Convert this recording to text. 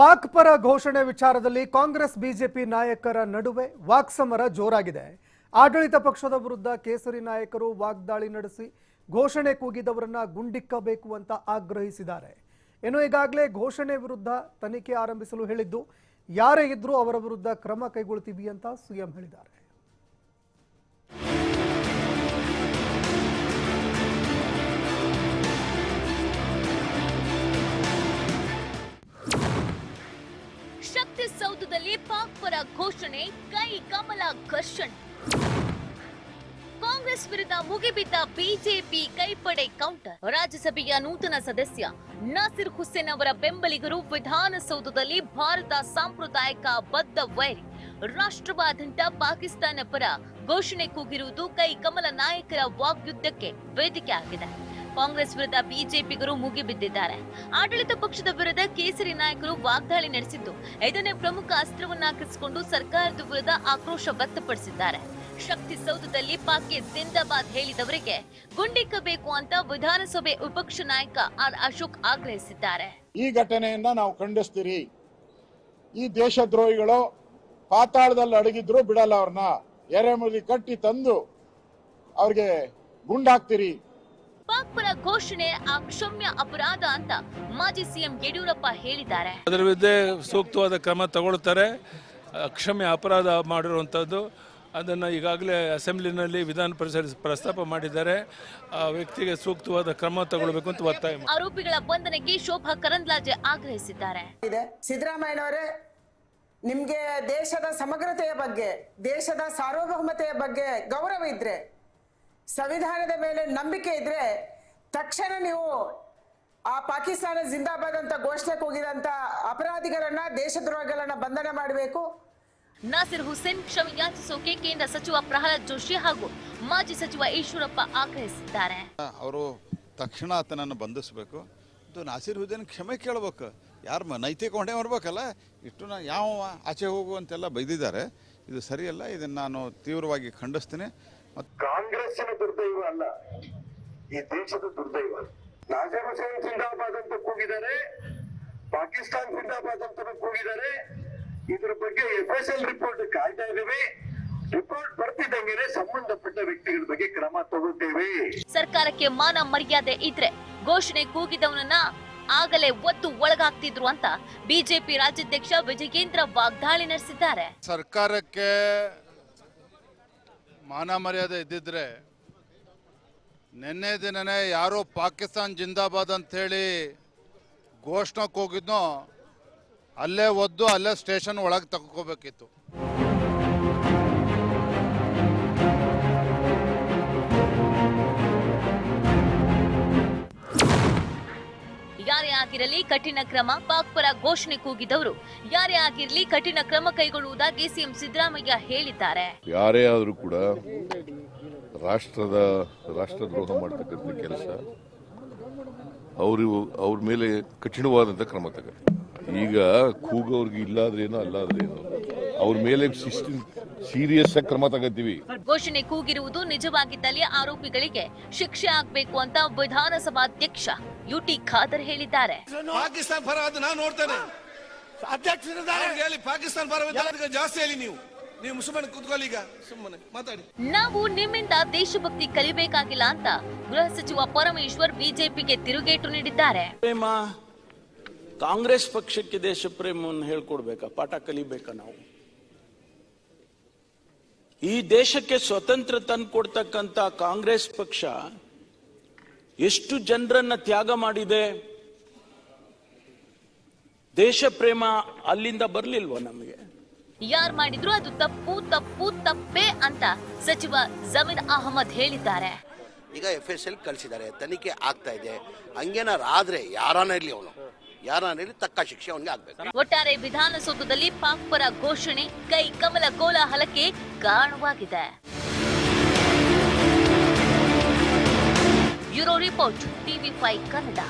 ಪಾಕ್ ಪರ ಘೋಷಣೆ ವಿಚಾರದಲ್ಲಿ ಕಾಂಗ್ರೆಸ್, ಬಿಜೆಪಿ ನಾಯಕರ ನಡುವೆ ವಾಕ್ಸಮರ ಜೋರಾಗಿದೆ. ಆಡಳಿತ ಪಕ್ಷದ ವಿರುದ್ಧ ಕೇಸರಿ ನಾಯಕರು ವಾಗ್ದಾಳಿ ನಡೆಸಿ ಘೋಷಣೆ ಕೂಗಿದವರನ್ನ ಗುಂಡಿಕ್ಕಬೇಕು ಅಂತ ಆಗ್ರಹಿಸಿದ್ದಾರೆ. ಇನ್ನು ಈಗಾಗಲೇ ಘೋಷಣೆ ವಿರುದ್ಧ ತನಿಖೆ ಆರಂಭಿಸಲು ಹೇಳಿದ್ದು, ಯಾರೇ ಇದ್ರೂ ಅವರ ವಿರುದ್ಧ ಕ್ರಮ ಕೈಗೊಳ್ತೀವಿ ಅಂತ ಸಿಎಂ ಹೇಳಿದ್ದಾರೆ. ಪರ ಘೋಷಣೆ ಕೈ ಕಮಲ ಘರ್ಷಣೆ. ಕಾಂಗ್ರೆಸ್ ವಿರುದ್ಧ ಮುಗಿಬಿದ್ದ ಬಿಜೆಪಿ ಕೈಪಡೆ ಕೌಂಟರ್. ರಾಜ್ಯಸಭೆಯ ನೂತನ ಸದಸ್ಯ ನಾಸಿರ್ ಹುಸೇನ್ ಅವರ ಬೆಂಬಲಿಗರು ವಿಧಾನಸೌಧದಲ್ಲಿ ಭಾರತ ಸಾಂಪ್ರದಾಯಿಕ ಬದ್ಧ ವೈರಿ. ರಾಷ್ಟ್ರವಾದಂತ ಪಾಕಿಸ್ತಾನ ಪರ ಘೋಷಣೆ ಕೂಗಿರುವುದು ಕೈ ಕಮಲ ನಾಯಕರ ವಾಗ್ಯುದ್ಧಕ್ಕೆ ವೇದಿಕೆ ಆಗಿದೆ. ಕಾಂಗ್ರೆಸ್ ವಿರುದ್ಧ ಬಿಜೆಪಿಗರು ಮುಗಿಬಿದ್ದಿದ್ದಾರೆ ಆಡಳಿತ ಪಕ್ಷದ ವಿರುದ್ಧ ಕೇಸರಿ ನಾಯಕರು ವಾಗ್ದಾಳಿ ನಡೆಸಿದ್ದು ಇದನ್ನೇ ಪ್ರಮುಖ ಅಸ್ತ್ರವನ್ನಾಗಿಸಿಕೊಂಡು ಸರ್ಕಾರದ ವಿರುದ್ಧ ಆಕ್ರೋಶ ವ್ಯಕ್ತಪಡಿಸಿದ್ದಾರೆ. ಶಕ್ತಿ ಸೌಧದಲ್ಲಿ ಪಾಕಿ ಜಿಂದಾಬಾದ್ ಹೇಳಿದವರಿಗೆ ಗುಂಡಿಕ್ಕಬೇಕು ಅಂತ ವಿಧಾನಸಭೆ ವಿಪಕ್ಷ ನಾಯಕ ಆರ್ ಅಶೋಕ್ ಆಗ್ರಹಿಸಿದ್ದಾರೆ. ಈ ಘಟನೆಯನ್ನ ನಾವು ಖಂಡಿಸ್ತೀರಿ. ಈ ದೇಶದ್ರೋಹಿಗಳು ಪಾತಾಳದಲ್ಲಿ ಅಡಗಿದ್ರು ಬಿಡಲ್ಲ ಅವ್ರನ್ನ. ಎರೆಮುರಿ ಕಟ್ಟಿ ತಂದು ಅವ್ರಿಗೆ ಗುಂಡಾಕ್ತಿರಿ ಪಾಕ್ ಪರ ಘೋಷಣೆ ಅಕ್ಷಮ್ಯ ಅಪರಾಧ ಅಂತ ಮಾಜಿ ಸಿಎಂ ಯಡಿಯೂರಪ್ಪ ಹೇಳಿದ್ದಾರೆ. ಅದರ ವಿರುದ್ಧ ಸೂಕ್ತವಾದ ಕ್ರಮ ತಗೊಳ್ತಾರೆ. ಅಕ್ಷಮ್ಯ ಅಪರಾಧ ಮಾಡಿರುವಂಥದ್ದು. ಅದನ್ನು ಈಗಾಗಲೇ ಅಸೆಂಬ್ಲಿನಲ್ಲಿ ವಿಧಾನ ಪರಿಷತ್ ಪ್ರಸ್ತಾಪ ಮಾಡಿದ್ದಾರೆ. ಆ ವ್ಯಕ್ತಿಗೆ ಸೂಕ್ತವಾದ ಕ್ರಮ ತಗೊಳ್ಬೇಕು ಅಂತ ಒತ್ತಾಯ ಆರೋಪಿಗಳ ಬಂಧನಕ್ಕೆ ಶೋಭಾ ಕರಂದ್ಲಾಜೆ ಆಗ್ರಹಿಸಿದ್ದಾರೆ. ಇದೆ. ಸಿದ್ದರಾಮಯ್ಯನವರೇ ನಿಮ್ಗೆ ದೇಶದ ಸಮಗ್ರತೆಯ ಬಗ್ಗೆ ದೇಶದ ಸಾರ್ವಭೌಮತೆಯ ಬಗ್ಗೆ ಗೌರವ ಇದ್ರೆ ಸಂವಿಧಾನದ ಮೇಲೆ ನಂಬಿಕೆ ಇದ್ರೆ ತಕ್ಷಣ ನೀವು ಆ ಪಾಕಿಸ್ತಾನ ಜಿಂದಾಬಾದ್ ಅಂತ ಘೋಷಣೆ ಕೂಗಿದಂತ ಅಪರಾಧಿಗಳನ್ನ ದೇಶದ್ರೋಹಿಗಳನ್ನ ಬಂಧನ ಮಾಡಬೇಕು. ನಾಸಿರ್ ಹುಸೇನ್ ಕ್ಷಮೆ ಯಾಚಿಸೋಕೆ ಕೇಂದ್ರ ಸಚಿವ ಪ್ರಹ್ಲಾದ್ ಜೋಶಿ ಹಾಗೂ ಮಾಜಿ ಸಚಿವ ಈಶ್ವರಪ್ಪ ಆಗ್ರಹಿಸಿದ್ದಾರೆ. ಅವರು ತಕ್ಷಣ ಆತನನ್ನು ಬಂಧಿಸಬೇಕು. ನಾಸಿರ್ ಹುಸೇನ್ ಕ್ಷಮೆ ಕೇಳಬೇಕು. ಯಾರು ಮ ನೈತಿಕ ಹೊಣೆ ಬರ್ಬೇಕಲ್ಲ? ಇಷ್ಟು ನಾ ಯಾವ ಆಚೆ ಹೋಗು ಅಂತೆಲ್ಲ ಬೈದಿದ್ದಾರೆ. ಇದು ಸರಿಯಲ್ಲ ಇದನ್ನು ನಾನು ತೀವ್ರವಾಗಿ ಖಂಡಿಸ್ತೀನಿ. ಮತ್ತು ಕಾಂಗ್ರೆಸ್ಸಿನ ದುರ್ದೈವ ಅಲ್ಲ ಈ ದೇಶದ ದುರ್ದೈವ ನಾಜರ್ ಹುಸೇನ್ ಜಿಂದಾಬಾದ್ ಅಂತ ಕೂಗಿದ್ದಾರೆ ಪಾಕಿಸ್ತಾನ್ ಜಿಂದಾಬಾದ್ ಅಂತ ಕೂಗಿದ್ದಾರೆ. ಇದ್ರ ಬಗ್ಗೆ ಎಫ್ ಎಸ್ ಎಲ್ ರಿಪೋರ್ಟ್ ಕಾಯ್ತಾ ಇದ್ದೇವೆ. ರಿಪೋರ್ಟ್ ಬರ್ತಿದ್ದಂಗೆ ಸಂಬಂಧಪಟ್ಟ ವ್ಯಕ್ತಿಗಳ ಬಗ್ಗೆ ಕ್ರಮ ತಗೊಳ್ತೇವೆ. ಸರ್ಕಾರಕ್ಕೆ ಮಾನ ಮರ್ಯಾದೆ ಇದ್ರೆ ಘೋಷಣೆ ಕೂಗಿದವನನ್ನ ಆಗಲೇ ಒತ್ತು ಒಳಗಾಗ್ತಿದ್ರು ಅಂತ ಬಿಜೆಪಿ ರಾಜ್ಯಾಧ್ಯಕ್ಷ ವಿಜಯೇಂದ್ರ ವಾಗ್ದಾಳಿ ನಡೆಸಿದ್ದಾರೆ. ಸರ್ಕಾರಕ್ಕೆ ಮಾನ ಮರ್ಯಾದೆ ಇದ್ದಿದ್ರೆ ನಿನ್ನೆ ದಿನನೇ ಯಾರೋ ಪಾಕಿಸ್ತಾನ್ ಜಿಂದಾಬಾದ್ ಅಂಥೇಳಿ ಘೋಷಣೆ ಹೋಗಿದ್ನೋ, ಅಲ್ಲೇ ಒದ್ದು, ಅಲ್ಲೇ ಸ್ಟೇಷನ್ ಒಳಗೆ ತಗೋಬೇಕಿತ್ತು ಯಾರೇ ಆಗಿರಲಿ ಕಠಿಣ ಕ್ರಮ ಪಾಕ್ ಪರ ಘೋಷಣೆ ಕೂಗಿದವರು, ಯಾರೇ ಆಗಿರಲಿ ಕಠಿಣ ಕ್ರಮ ಕೈಗೊಳ್ಳುವುದಾಗಿ ಸಿಎಂ ಸಿದ್ದರಾಮಯ್ಯ ಹೇಳಿದ್ದಾರೆ. ಯಾರೇ ಆದರೂ ಕೂಡ ರಾಷ್ಟ್ರದ ರಾಷ್ಟ್ರದ್ರೋಹ ಮಾಡ್ತಕ್ಕಂಥ ಕೆಲಸ ಅವರು ಅವ್ರ ಮೇಲೆ ಕಠಿಣವಾದಂಥ ಕ್ರಮ ತಗ ಈಗ ಕೂಗೋರ್ಗೆ ಇಲ್ಲಾದ್ರೇನೋ, ಅಲ್ಲಾದ್ರೇನೋ. ಅವ್ರ ಮೇಲೆ ಸೀರಿಯಸ್ ಆಗಿ ಕ್ರಮ ತಗೋತೀವಿ. ಘೋಷಣೆ ಕೂಗಿರುವುದು ನಿಜವಾಗಿದ್ದಲ್ಲಿ ಆರೋಪಿಗಳಿಗೆ ಶಿಕ್ಷೆ ಆಗ್ಬೇಕು ಅಂತ ವಿಧಾನಸಭಾಧ್ಯಕ್ಷ ಯುಟಿ ಖಾದರ್ ಹೇಳಿದ್ದಾರೆ. ಪಾಕಿಸ್ತಾನ ಪರ ಅದು ನಾನು ನೋಡ್ತೇನೆ. ಹೇಳಿ ಪಾಕಿಸ್ತಾನ ಪರ ಜಾಸ್ತಿ ಹೇಳಿ ನೀವು. ನೀವು ಸುಮ್ಮನೆ ಕೂತ್ಕೊಳ್ಳಿ ಈಗ. ಸುಮ್ಮನೆ ಮಾತಾಡಿ. ನಾವು ನಿಮ್ಮಿಂದ ದೇಶಭಕ್ತಿ ಕಲಿಬೇಕಾಗಿಲ್ಲ ಅಂತ ಗೃಹ ಸಚಿವ ಪರಮೇಶ್ವರ್ ಬಿಜೆಪಿಗೆ ತಿರುಗೇಟು ನೀಡಿದ್ದಾರೆ. ಪ್ರೇಮ ಕಾಂಗ್ರೆಸ್ ಪಕ್ಷಕ್ಕೆ ದೇಶ ಪ್ರೇಮವನ್ನು ಹೇಳ್ಕೊಡ್ಬೇಕಾ? ಪಾಠ ಕಲಿಬೇಕಾ ನಾವು? ಈ ದೇಶಕ್ಕೆ ಸ್ವತಂತ್ರ ತಂದ್ಕೊಡ್ತಕ್ಕಂಥ ಕಾಂಗ್ರೆಸ್ ಪಕ್ಷ ಎಷ್ಟು ಜನರನ್ನ ತ್ಯಾಗ ಮಾಡಿದೆ? ದೇಶ ಪ್ರೇಮ ಅಲ್ಲಿಂದ ಬರ್ಲಿಲ್ವಾ ನಮಗೆ? ಯಾರ್ ಮಾಡಿದ್ರು ಅದು ತಪ್ಪು ತಪ್ಪು ತಪ್ಪೇ ಅಂತ ಸಚಿವ ಜಮೀರ್ ಅಹಮದ್ ಹೇಳಿದ್ದಾರೆ. ಈಗ ಎಫ್ ಎಸ್ ಎಲ್ ಕಳಿಸಿದ್ದಾರೆ ತನಿಖೆ ಆಗ್ತಾ ಇದೆ. ಹಂಗೇನಾರು ಆದ್ರೆ ಯಾರಾನ ಇರ್ಲಿ ಅವನು. ಯಾರನ್ನ ಇರ್ಲಿ ತಕ್ಕ ಶಿಕ್ಷೆ ಅವನಿಗೆ ಆಗ್ಬೇಕು. ಒಟ್ಟಾರೆ ವಿಧಾನಸೌಧದಲ್ಲಿ ಪಾಕ್ ಪರ ಘೋಷಣೆ ಕೈ ಕಮಲ ಕೋಲಾಹಲಕ್ಕೆ ಕಾರಣವಾಗಿದೆ bureau report TV five Kannada.